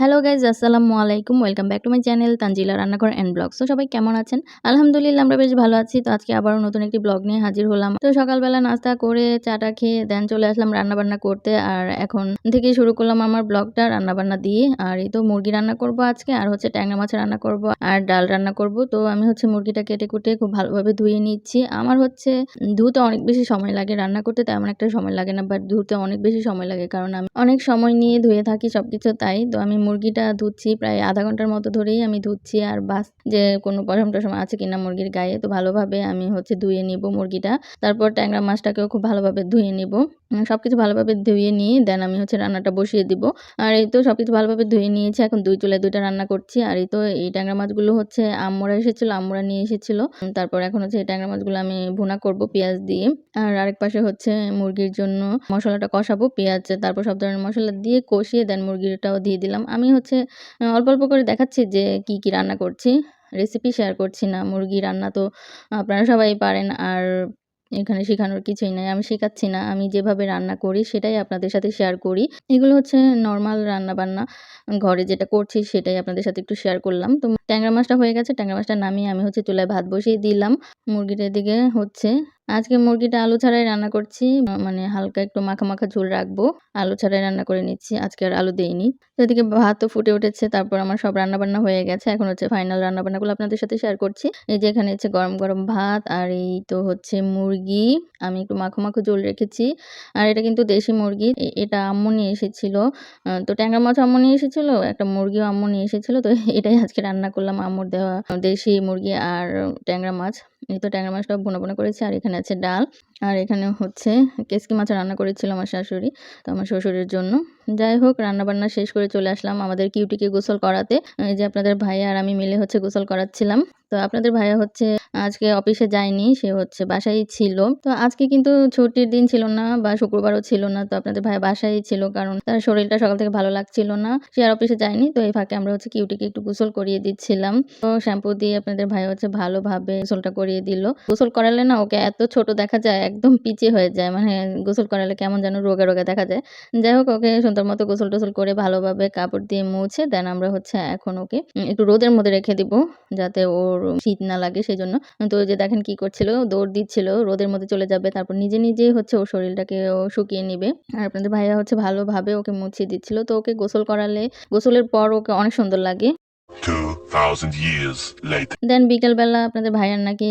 Hello guys আসসালামু আলাইকুম welcome back to my channel Tanzila রান্নাঘর অ্যান্ড ব্লগ তো সবাই কেমন আছেন? আলহামদুলিল্লাহ আমরা বেশ ভালো আছি। তো আজকে আবারও নতুন একটি ব্লগ নিয়ে হাজির হলাম। তো সকালবেলা নাস্তা করে চাটা খেয়ে দেন চলে আসলাম রান্নাবান্না করতে। আর এখন থেকে শুরু করলাম আমার ব্লগটা রান্নাবান্না দিয়ে। আর এই তো মুরগি রান্না করব আজকে, আর হচ্ছে ট্যাংরা মাছ রান্না করব, আর ডাল রান্না করব। তো আমি হচ্ছে মুরগিটা কেটে কুটে খুব ভালোভাবে ধুয়ে নিচ্ছি। আমার হচ্ছে ধুতে অনেক বেশি সময় লাগে রান্না করতে, তেমন একটা সময় লাগে না বাট ধুতে অনেক বেশি সময় লাগে। কারণ আমি অনেক সময় নিয়ে ধুয়ে থাকি সবকিছু, তাই তো আমি মুরগিটা ধুচ্ছি প্রায় আধা ঘণ্টার মতো ধরেই আমি ধুচ্ছি আর বাস যে কোনো পশম টসম আছে কিনা মুরগির গায়ে, তো ভালোভাবে আমি হচ্ছে ধুয়ে নিব মুরগিটা। তারপর ট্যাংরা মাছটাকেও খুব ভালোভাবে ধুয়ে নিব। সব কিছু ভালোভাবে ধুয়ে নিয়ে দেন আমি হচ্ছে রান্নাটা বসিয়ে দিব। আর এই তো সব কিছু ভালোভাবে ধুয়ে নিয়েছি, এখন দুই চুলায় দুইটা রান্না করছি। আর এই তো এই ট্যাংরা মাছগুলো হচ্ছে আম্মরা এসেছিল, আম্মরা নিয়ে এসেছিল। তারপর এখন হচ্ছে এই ট্যাংরা মাছগুলো আমি ভুনা করব পেঁয়াজ দিয়ে। আর আরেক পাশে হচ্ছে মুরগির জন্য মশলাটা কষাবো, পেঁয়াজ, তারপর সব ধরনের মশলা দিয়ে কষিয়ে দেন মুরগিটাও দিয়ে দিলাম। আমি হচ্ছে অল্প অল্প করে দেখাচ্ছি যে কি কি রান্না করছি। রেসিপি শেয়ার করছি না, মুরগি রান্না তো আপনারা সবাই পারেন। আর এখানে শেখানোর কিছুই নাই। আমি শেখাচ্ছি না। আমি যেভাবে রান্না করি সেটাই আপনাদের সাথে শেয়ার করি। এগুলো হচ্ছে নর্মাল রান্না বান্না ঘরে যেটা করছি সেটাই আপনাদের সাথে একটু শেয়ার করলাম। তো ট্যাংরা মাছটা হয়ে গেছে। ট্যাংরা মাছটা নামিয়ে আমি হচ্ছে চুলায় ভাত বসিয়ে দিলাম। মুরগিটার দিকে হচ্ছে আজকে মুরগিটা আলু ছাড়াই রান্না করছি। মানে হালকা একটু মাখা মাখা ঝোল রাখব। আলু ছাড়াই রান্না করে নিচ্ছি। আজকে আর আলু দেইনি। তো এদিকে ভাতও ফুটে উঠেছে, তারপর আমার সব রান্না বান্না হয়ে গেছে। এখন হচ্ছে ফাইনাল রান্না বান্নাগুলো আপনাদের সাথে শেয়ার করছি। এই যে এখানে হচ্ছে গরম গরম ভাত, আর এই তো হচ্ছে মুরগি। আমি একটু মাখো মাখো ঝোল রেখেছি। আর এটা কিন্তু দেশি মুরগি। এটা আম্মু নিয়ে এসেছিল। তো ট্যাংরা মাছ আম্মু নিয়ে এসেছিল, একটা মুরগিও আম্মু নিয়ে এসেছিল। তো এটাই আজকে রান্না করলাম আম্মুর দেওয়া দেশি মুরগি আর ট্যাংরা মাছ। এই তো ট্যাংরা মাছটা বোনা বোনা করেছি আর এখানে আছে ডাল। আর এখানে হচ্ছে কেসকি মাছ রান্না করেছিল আমার শাশুড়ি, তো আমার শ্বশুরের জন্য। যাই হোক, রান্নাবান্না শেষ করে চলে আসলাম আমাদের কিউটিকে গোসল করাতে। এই যে আপনাদের ভাইয়া আর আমি মিলে হচ্ছে গোসল করাচ্ছিলাম। তো আপনাদের ভাইয়া হচ্ছে আজকে অফিসে যায়নি, সে হচ্ছে বাসায় ছিল। তো আজকে কিন্তু ছুটির দিন ছিল না বা শুক্রবারও ছিল না, তো আপনাদের ভাইয়া বাসায় ছিল কারণ তার শরীরটা সকাল থেকে ভালো লাগছিল না। সে আর অফিসে যায়নি, তো এই ফাঁকে আমরা হচ্ছে কিউটিকে একটু গোসল করিয়ে দিচ্ছিলাম। তো শ্যাম্পু দিয়ে আপনাদের ভাই হচ্ছে ভালোভাবে গোসলটা করিয়ে দিল। গোসল করালে না ওকে এত ছোট দেখা যায় একদম পিচে হয়ে যায়। মানে গোসল করালে কেমন যেন রোগা রোগা দেখা যায়। যাই হোক, ওকে সুন্দর মতো গোসল টোসল করে ভালোভাবে কাপড় দিয়ে মুছে, দেন আমরা হচ্ছে এখন ওকে একটু রোদের মধ্যে রেখে দিব, যাতে ওর শীত না লাগে সেই জন্য তো যে দেখেন কি করছিল, দৌড় দিচ্ছিল, রোদের মধ্যে চলে যাবে, তারপর নিজে নিজেই হচ্ছে ওর শরীরটাকে ও শুকিয়ে নিবে। আর আপনাদের ভাইয়া হচ্ছে ভালোভাবে ওকে মুছিয়ে দিচ্ছিল। তো ওকে গোসল করালে, গোসলের পর ওকে অনেক সুন্দর লাগে। 2,000 years later. দেন বিকেলবেলা আপনাদের ভাইয়ার নাকি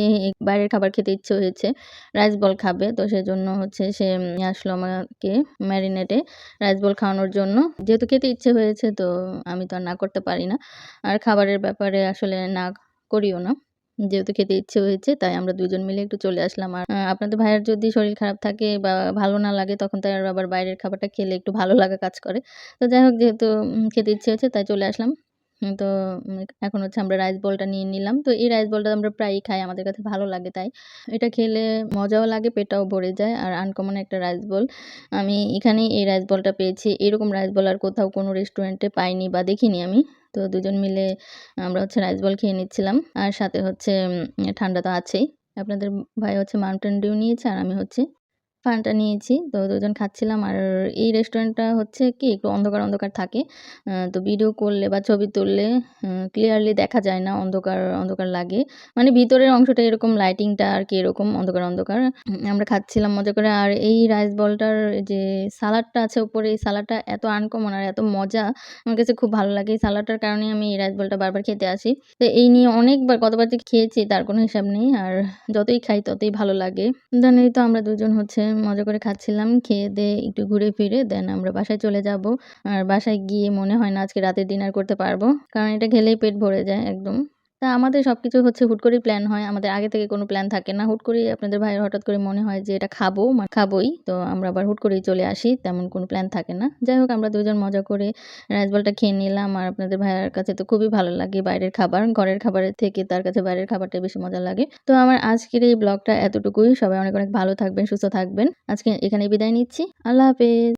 বাইরের খাবার খেতে ইচ্ছে হয়েছে রাইস বল খাবে তো সেজন্য হচ্ছে সে আসলো আমাকে ম্যারিনেটে রাইস বল খাওয়ানোর জন্য। যেহেতু খেতে ইচ্ছে হয়েছে তো আমি তো আর না করতে পারি না। আর খাবারের ব্যাপারে আসলে না করিও না। যেহেতু খেতে ইচ্ছে হয়েছে তাই আমরা দুজন মিলে একটু চলে আসলাম। আর আপনাদের ভাইয়ের যদি শরীর খারাপ থাকে বা ভালো না লাগে তখন তার আবার বাইরের খাবারটা খেলে একটু ভালো লাগা কাজ করে। তো যাই হোক যেহেতু খেতে ইচ্ছে হয়েছে তাই চলে আসলাম। তো এখন হচ্ছে আমরা রাইস বলটা নিয়ে নিলাম। তো এই রাইস বলটা আমরা প্রায়ই খাই, আমাদের কাছে ভালো লাগে তাই। এটা খেলে মজাও লাগে পেটাও ভরে যায় আর আনকমন একটা রাইস বল আমি এখানেই এই রাইস বলটা পেয়েছি। এরকম রাইস বল আর কোথাও কোনো রেস্টুরেন্টে পাইনি বা দেখিনি আমি। তো দুজন মিলে আমরা হচ্ছে রাইস বল খেয়ে নিচ্ছিলাম। আর সাথে হচ্ছে ঠান্ডা তো আছেই। আপনাদের ভাই হচ্ছে মাউন্টেন ডিউ নিয়েছে আর আমি হচ্ছে ফান্টা নিয়েছি। তো দুজন খাচ্ছিলাম আর এই রেস্টুরেন্টটা হচ্ছে কি একটু অন্ধকার অন্ধকার থাকে। তো ভিডিও করলে বা ছবি তুললে ক্লিয়ারলি দেখা যায় না অন্ধকার অন্ধকার লাগে। মানে ভিতরের অংশটা এরকম লাইটিংটা আর কি এরকম অন্ধকার অন্ধকার। আমরা খাচ্ছিলাম মজা করে। আর এই রাইস বলটার যে সালাডটা আছে উপরে, এই সালাডটা এত আনকমন আর এত মজা, আমার কাছে খুব ভালো লাগে। এই সালাডটার কারণে আমি এই রাইস বলটা বারবার খেতে আসি। তো এই নিয়ে অনেকবার কতবার যে খেয়েছি, তার কোনো হিসাব নেই। আর যতই খাই ততই ভালো লাগে। এই তো আমরা দুজন হচ্ছে মজা করে খাচ্ছিলাম, খেয়ে দিয়ে একটু ঘুরে ফিরে দেন আমরা বাসায় চলে যাব। আর বাসায় গিয়ে মনে হয় না আজকে রাতে ডিনার করতে পারব, কারণ এটা খেলেই পেট ভরে যায় একদম। তা আমাদের সব কিছু হচ্ছে হুট করেই প্ল্যান হয়। আমাদের আগে থেকে কোনো প্ল্যান থাকে না। হুট করেই আপনাদের ভাইয়ের হঠাৎ করে মনে হয় যে এটা খাব খাবোই। তো আমরা আবার হুট করেই চলে আসি, তেমন কোনো প্ল্যান থাকে না। যাই হোক, আমরা দুজন মজা করে রাইস বলটা খেয়ে নিলাম। আর আপনাদের ভাইয়ের কাছে তো খুবই ভালো লাগে বাইরের খাবার। ঘরের খাবারের থেকে তার কাছে বাইরের খাবারটাই বেশি মজা লাগে। তো আমার আজকের এই ব্লগটা এতটুকুই। সবাই অনেক অনেক ভালো থাকবেন, সুস্থ থাকবেন। আজকে এখানে বিদায় নিচ্ছি। আল্লাহ হাফেজ।